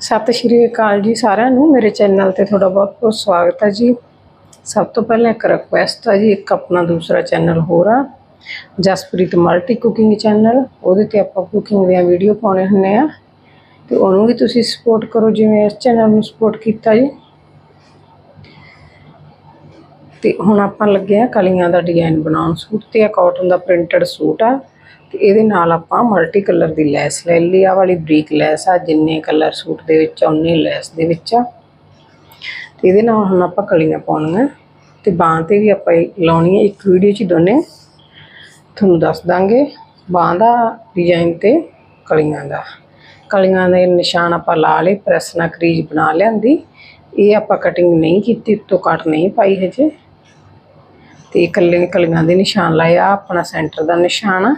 ਸਤਿ ਸ਼੍ਰੀ ਅਕਾਲ ਜੀ ਸਾਰਿਆਂ ਨੂੰ। ਮੇਰੇ ਚੈਨਲ ਤੇ ਤੁਹਾਡਾ ਬਹੁਤ ਬਹੁਤ ਸਵਾਗਤ ਹੈ ਜੀ। ਸਭ ਤੋਂ ਪਹਿਲਾਂ ਇੱਕ ਰਿਕੁਐਸਟ ਹੈ ਜੀ, ਇੱਕ ਆਪਣਾ ਦੂਸਰਾ ਚੈਨਲ ਹੋਰ ਆ। ਜਸਪ੍ਰੀਤ ਮਲਟੀ ਕੁਕਿੰਗ ਚੈਨਲ ਉਹਦੇ ਤੇ ਆਪਾਂ ਕੁਕਿੰਗ ਦੀਆਂ ਵੀਡੀਓ ਪਾਉਣੇ ਹੁੰਨੇ ਆ। ਤੇ ਉਹਨੂੰ ਵੀ ਤੁਸੀਂ ਸਪੋਰਟ ਕਰੋ, ਜਿਵੇਂ ਇਸ ਚੈਨਲ ਨੂੰ ਸਪੋਰਟ ਕੀਤਾ ਜੀ। ਤੇ ਹੁਣ ਆਪਾਂ ਲੱਗੇ ਆ ਕਲੀਆਂ ਦਾ ਡਿਜ਼ਾਈਨ ਬਣਾਉਣ ਸੂਟ ਤੇ ਆ ਕਾਟਨ ਦਾ ਪ੍ਰਿੰਟਡ ਸੂਟ ਆ। ਤੇ ਇਹਦੇ ਨਾਲ ਆਪਾਂ ਮਲਟੀ ਕਲਰ ਦੀ ਲੈਸ ਲੈ ਲਈ। ਆ ਵਾਲੀ ਬਰੀਕ ਲੈਸ ਆ, ਜਿੰਨੇ ਕਲਰ ਸੂਟ ਦੇ ਵਿੱਚ ਆ ਉਨੇ ਲੈਸ ਦੇ ਵਿੱਚ ਆ। ਤੇ ਇਹਦੇ ਨਾਲ ਹੁਣ ਆਪਾਂ ਕਲੀਆਂ ਪਾਉਣੀਆਂ। ਤੇ ਬਾਹਾਂ ਤੇ ਵੀ ਆਪਾਂ ਲਾਉਣੀ ਹੈ ਇੱਕ ਵੀਡੀਓ 'ਚ ਦੋਨੇ ਤੁਹਾਨੂੰ ਦੱਸ ਦਾਂਗੇ ਬਾਹਾਂ ਦਾ ਡਿਜ਼ਾਈਨ ਤੇ ਕਲੀਆਂ ਦਾ। ਕਲੀਆਂ ਦੇ ਨਿਸ਼ਾਨ ਆਪਾਂ ਲਾ ਲਏ, ਪ੍ਰੈਸ ਨਾਲ ਕਰੀਜ ਬਣਾ ਲਿਆਂਦੀ। ਇਹ ਆਪਾਂ ਕਟਿੰਗ ਨਹੀਂ ਕੀਤੀ, ਉੱਤੋਂ ਕੱਟ ਨਹੀਂ ਪਾਈ ਹਜੇ। ਤੇ ਇਕੱਲੇ ਕਲੀਆਂ ਦੇ ਨਿਸ਼ਾਨ ਲਾਏ। ਆ ਆਪਣਾ ਸੈਂਟਰ ਦਾ ਨਿਸ਼ਾਨ ਆ।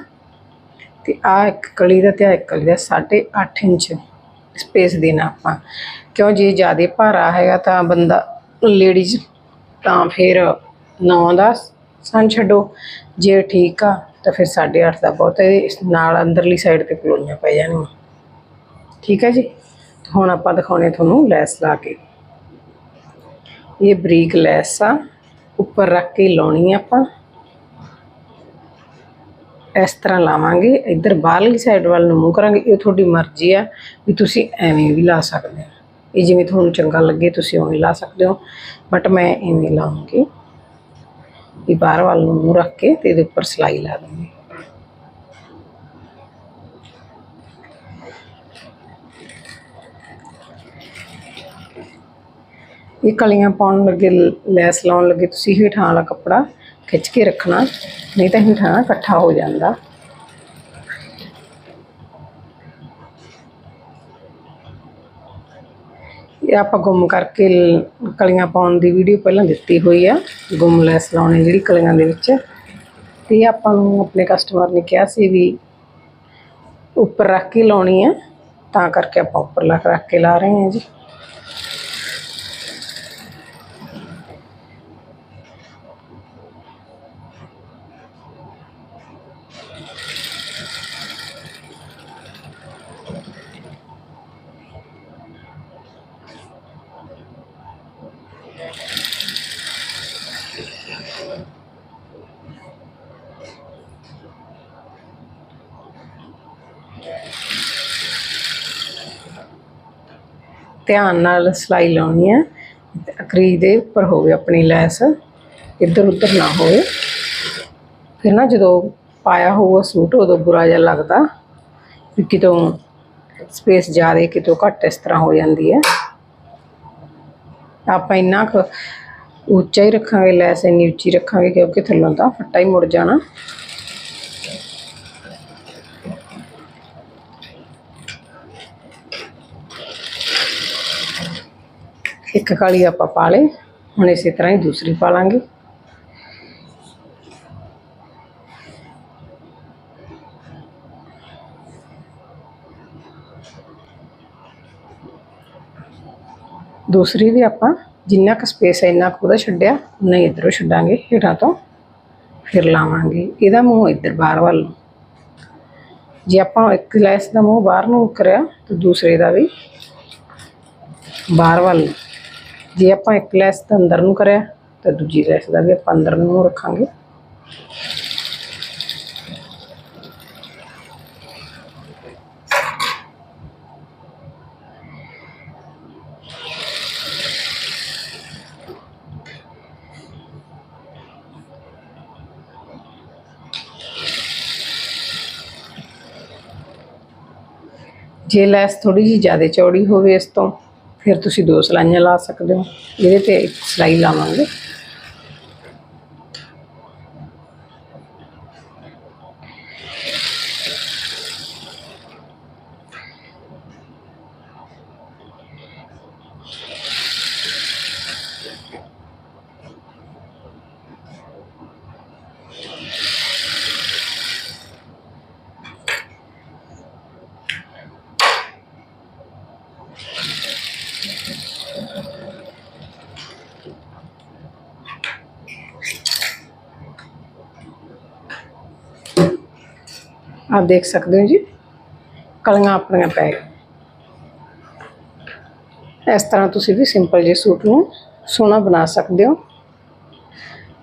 ਤੇ ਆ ਇੱਕ ਕਲੀ ਦਾ ਤੇ ਆ ਇੱਕ ਕਲੀ ਦਾ 8.5 ਇੰਚ ਸਪੇਸ ਦੇਣਾ ਆਪਾਂ। ਕਿਉਂ ਜੇ ਜ਼ਿਆਦਾ ਭਾਰਾ ਹੈਗਾ ਤਾਂ ਬੰਦਾ ਲੇਡੀਜ਼ ਤਾਂ ਫਿਰ 9 ਦਾ ਸੰ ਛੱਡੋ। ਜੇ ਠੀਕ ਆ ਤਾਂ ਫਿਰ 8.5 ਦਾ ਬਹੁਤ ਹੈ ਨਾਲ ਅੰਦਰਲੀ ਸਾਈਡ ਤੇ ਪਲੋਈਆਂ ਪੈ ਜਾਣਗੀਆਂ। ਠੀਕ ਹੈ ਜੀ? ਹੁਣ ਆਪਾਂ ਦਿਖਾਉਣੇ ਤੁਹਾਨੂੰ ਲੈਸ ਲਾ ਕੇ। ਇਹ ਬਰੀਕ ਲੈਸ ਆ, ਉੱਪਰ ਰੱਖ ਕੇ ਲਾਉਣੀ ਆਪਾਂ। ਇਸ ਤਰ੍ਹਾਂ ਲਾਵਾਂਗੇ, ਇੱਧਰ ਬਾਹਰਲੀ ਸਾਈਡ ਵੱਲ ਨੂੰ ਮੂੰਹ ਕਰਾਂਗੇ, ਇਹ ਤੁਹਾਡੀ ਮਰਜ਼ੀ ਆ ਵੀ ਤੁਸੀਂ ਐਵੇਂ ਵੀ ਲਾ ਸਕਦੇ ਹੋ। ਇਹ ਜਿਵੇਂ ਤੁਹਾਨੂੰ ਚੰਗਾ ਲੱਗੇ ਤੁਸੀਂ ਉਵੇਂ ਲਾ ਸਕਦੇ ਹੋ ਬਟ ਮੈਂ ਐਵੇਂ ਲਾਉਂਗੀ। ਇਹ ਬਾਹਰ ਵੱਲ ਨੂੰ ਮੂੰਹ ਰੱਖ ਕੇ ਤੇ ਇਹਦੇ ਉੱਪਰ ਸਲਾਈ ਲਾ ਦੂੰਗੀ ਇਹ ਕਲੀਆਂ ਪਾਉਣ ਲੱਗੇ, ਲੈਸ ਲਾਉਣ ਲੱਗੇ, ਤੁਸੀਂ ਹੇਠਾਂ ਵਾਲਾ ਕੱਪੜਾ ਖਿੱਚ ਕੇ ਰੱਖਣਾ, ਨਹੀਂ ਤਾਂ ਹੇਠਾਂ ਇਕੱਠਾ ਹੋ ਜਾਂਦਾ। ਇਹ ਆਪਾਂ ਗੁੰਮ ਕਰਕੇ ਕਲੀਆਂ ਪਾਉਣ ਦੀ ਵੀਡੀਓ ਪਹਿਲਾਂ ਦਿੱਤੀ ਹੋਈ ਆ, ਗੁੰਮ ਲੈਸ ਲਾਉਣੀ ਜਿਹੜੀ ਕਲੀਆਂ ਦੇ ਵਿੱਚ। ਤੇ ਆਪਾਂ ਨੂੰ ਆਪਣੇ ਕਸਟਮਰ ਨੇ ਕਿਹਾ ਸੀ ਵੀ ਉੱਪਰ ਰੱਖ ਕੇ ਲਾਉਣੀ ਆ, ਤਾਂ ਕਰਕੇ ਆਪਾਂ ਉੱਪਰ ਰੱਖ ਰੱਖ ਕੇ ਲਾ ਰਹੇ ਹਾਂ ਜੀ। ਧਿਆਨ ਨਾਲ ਸਿਲਾਈ ਲਾਉਣੀ ਹੈ। ਅਕਰੀ ਦੇ ਉੱਪਰ ਹੋਵੇ ਆਪਣੀ ਲੈਸ, ਇੱਧਰ ਉੱਧਰ ਨਾ ਹੋਵੇ। ਫਿਰ ਨਾ ਜਦੋਂ ਪਾਇਆ ਹੋਊਗਾ ਸੂਟ, ਉਦੋਂ ਬੁਰਾ ਜਿਹਾ ਲੱਗਦਾ। ਕਿਤੋਂ ਸਪੇਸ ਜ਼ਿਆਦਾ, ਕਿਤੋਂ ਘੱਟ ਇਸ ਤਰ੍ਹਾਂ ਹੋ ਜਾਂਦੀ ਹੈ। ਆਪਾਂ ਇੰਨਾ ਕੁ ਉੱਚਾ ਹੀ ਰੱਖਾਂਗੇ, ਲੈਸ ਇੰਨੀ ਉੱਚੀ ਰੱਖਾਂਗੇ, ਕਿਉਂਕਿ ਥੱਲੋਂ ਤਾਂ ਫੱਟਾ ਹੀ ਮੁੜ ਜਾਣਾ। ਇੱਕ ਕਾਲੀ ਆਪਾਂ ਪਾ ਲਏ, ਹੁਣ ਇਸੇ ਤਰ੍ਹਾਂ ਹੀ ਦੂਸਰੀ ਪਾ ਲਾਂਗੇ। ਦੂਸਰੀ ਵੀ ਆਪਾਂ ਜਿੰਨਾ ਕੁ ਸਪੇਸ ਹੈ ਇੰਨਾ ਕੁ ਉਹਦਾ ਛੱਡਿਆ ਹੀ ਇਧਰੋਂ ਛੱਡਾਂਗੇ, ਹੇਠਾਂ ਤੋਂ ਫਿਰ ਲਾਵਾਂਗੇ। ਇਹਦਾ ਮੂੰਹ ਇੱਧਰ ਬਾਹਰ ਵੱਲ ਜੇ ਆਪਾਂ ਇੱਕ ਲੈਸ ਦਾ ਮੂੰਹ ਬਾਹਰ ਨੂੰ ਕਰਿਆ, ਤਾਂ ਦੂਸਰੇ ਦਾ ਵੀ ਬਾਹਰ ਵੱਲ ਜੇ ਆਪਾਂ ਇੱਕ ਲੈਸ ਦਾ ਅੰਦਰ ਨੂੰ ਕਰਿਆ, ਤਾਂ ਦੂਜੀ ਲੈਸ ਦਾ ਵੀ ਆਪਾਂ ਅੰਦਰ ਨੂੰ ਰੱਖਾਂਗੇ। ਜੇ ਲੈਸ ਥੋੜੀ ਜਿਹੀ ਜ਼ਿਆਦਾ ਚੌੜੀ ਹੋਵੇ ਇਸ ਤੋਂ ਫਿਰ ਤੁਸੀਂ ਦੋ ਸਲਾਈਆਂ ਲਾ ਸਕਦੇ ਹੋ। ਇਹਦੇ ਤੇ ਇੱਕ ਸਲਾਈ ਲਾਵਾਂਗੇ। ਆਪ ਦੇਖ ਸਕਦੇ ਹੋ ਜੀ ਕਲੀਆਂ ਆਪਣੀਆਂ ਪੈ ਗਈਆਂ ਇਸ ਤਰ੍ਹਾਂ ਤੁਸੀਂ ਵੀ ਸਿੰਪਲ ਜਿਹੇ ਸੂਟ ਨੂੰ ਸੋਹਣਾ ਬਣਾ ਸਕਦੇ ਹੋ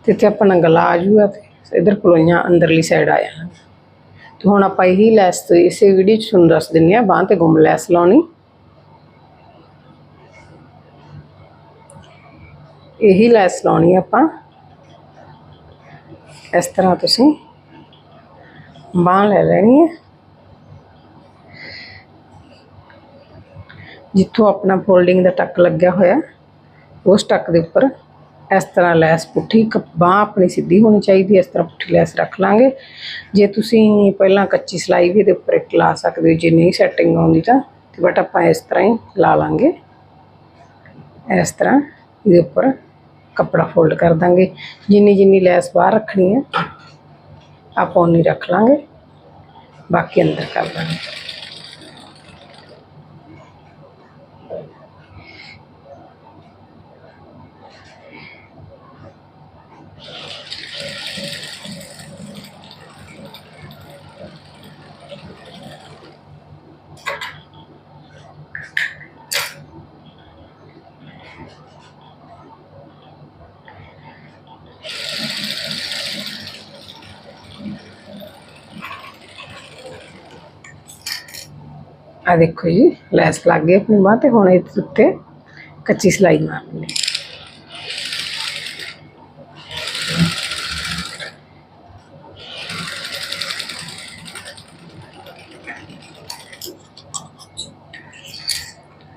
ਤੇ ਇੱਥੇ ਆਪਣਾ ਗਲਾ ਆ ਜੂਗਾ ਤੇ ਇਧਰ ਪਲੋਈਆਂ ਅੰਦਰਲੀ ਸਾਈਡ ਆ ਜਾਣਾ ਤੇ ਹੁਣ ਆਪਾਂ ਇਹੀ ਲੈਸ ਤੇ ਇਸੇ ਵੀਡੀਓ 'ਚ ਤੁਹਾਨੂੰ ਦੱਸ ਦਿੰਨੇ ਆ ਬਾਂਹ ਤੇ ਗੁੰਮ ਲੈਸ ਲਾਉਣੀ ਇਹੀ ਲੈਸ ਲਾਉਣੀ ਆ ਆਪਾਂ ਇਸ ਤਰ੍ਹਾਂ ਤੁਸੀਂ ਬਾਂਹ ਲੈ ਲੈਣੀ ਹੈ। ਜਿੱਥੋਂ ਆਪਣਾ ਫੋਲਡਿੰਗ ਦਾ ਟੱਕ ਲੱਗਿਆ ਹੋਇਆ, ਉਸ ਟੱਕ ਦੇ ਉੱਪਰ ਇਸ ਤਰ੍ਹਾਂ ਲੈਸ ਪੁੱਠੀ ਕ- ਬਾਂਹ ਆਪਣੀ ਸਿੱਧੀ ਹੋਣੀ ਚਾਹੀਦੀ ਇਸ ਤਰ੍ਹਾਂ ਪੁੱਠੀ ਲੈਸ ਰੱਖ ਲਾਂਗੇ। ਜੇ ਤੁਸੀਂ ਪਹਿਲਾਂ ਕੱਚੀ ਸਲਾਈ ਵੀ ਇਹਦੇ ਉੱਪਰ ਇੱਕ ਲਾ ਸਕਦੇ ਹੋ, ਜੇ ਨਹੀਂ ਸੈਟਿੰਗ ਆਉਂਦੀ ਤਾਂ, ਤੇ ਬਟ ਆਪਾਂ ਇਸ ਤਰ੍ਹਾਂ ਹੀ ਲਾ ਲਾਂਗੇ। ਇਸ ਤਰ੍ਹਾਂ ਇਹਦੇ ਉੱਪਰ ਕੱਪੜਾ ਫੋਲਡ ਕਰ ਦਾਂਗੇ। ਜਿੰਨੀ ਜਿੰਨੀ ਲੈਸ ਬਾਹਰ ਰੱਖਣੀ ਹੈ ਆਪਾਂ ਉਨੀ ਰੱਖ ਲਾਂਗੇ। ਬਾਕੀ ਅੰਦਰ ਕਰ ਦਾਂਗੇ ਆ ਦੇਖੋ ਜੀ, ਲੈਸ ਲੱਗ ਗਈ ਆਪਣੀ ਬਾਂਹ ਤੇ, ਹੁਣ ਇਹਦੇ ਉੱਤੇ ਕੱਚੀ ਸਲਾਈ ਮਾਰਨੀ ਹੈ।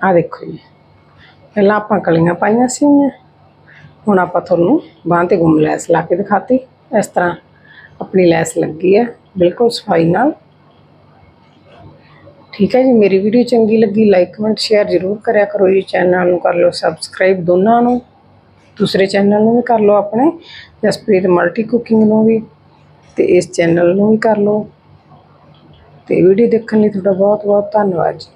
ਆ ਦੇਖੋ ਜੀ, ਪਹਿਲਾਂ ਆਪਾਂ ਕਲੀਆਂ ਪਾਈਆਂ ਸੀ ਹੁਣ ਆਪਾਂ ਤੁਹਾਨੂੰ ਬਾਂਹ ਤੇ ਗੁੰਮ ਲੈਸ ਲਾ ਕੇ ਦਿਖਾਤੀ। ਇਸ ਤਰ੍ਹਾਂ ਆਪਣੀ ਲੈਸ ਲੱਗੀ ਹੈ, ਬਿਲਕੁਲ ਸਫ਼ਾਈ ਨਾਲ। ਠੀਕ ਹੈ ਜੀ, ਮੇਰੀ ਵੀਡੀਓ ਚੰਗੀ ਲੱਗੀ ਲਾਈਕ ਕਮੈਂਟ ਸ਼ੇਅਰ ਜ਼ਰੂਰ ਕਰਿਆ ਕਰੋ ਜੀ ਚੈਨਲ ਨੂੰ ਕਰ ਲਓ ਸਬਸਕ੍ਰਾਈਬ ਦੋਨਾਂ ਨੂੰ, ਦੂਸਰੇ ਚੈਨਲ ਨੂੰ ਵੀ ਕਰ ਲਓ ਆਪਣੇ, ਜਸਪ੍ਰੀਤ ਮਲਟੀ ਕੁਕਿੰਗ ਨੂੰ ਵੀ ਤੇ ਇਸ ਚੈਨਲ ਨੂੰ ਵੀ ਕਰ ਲਓ। ਤੇ ਵੀਡੀਓ ਦੇਖਣ ਲਈ ਤੁਹਾਡਾ ਬਹੁਤ ਬਹੁਤ ਧੰਨਵਾਦ ਜੀ।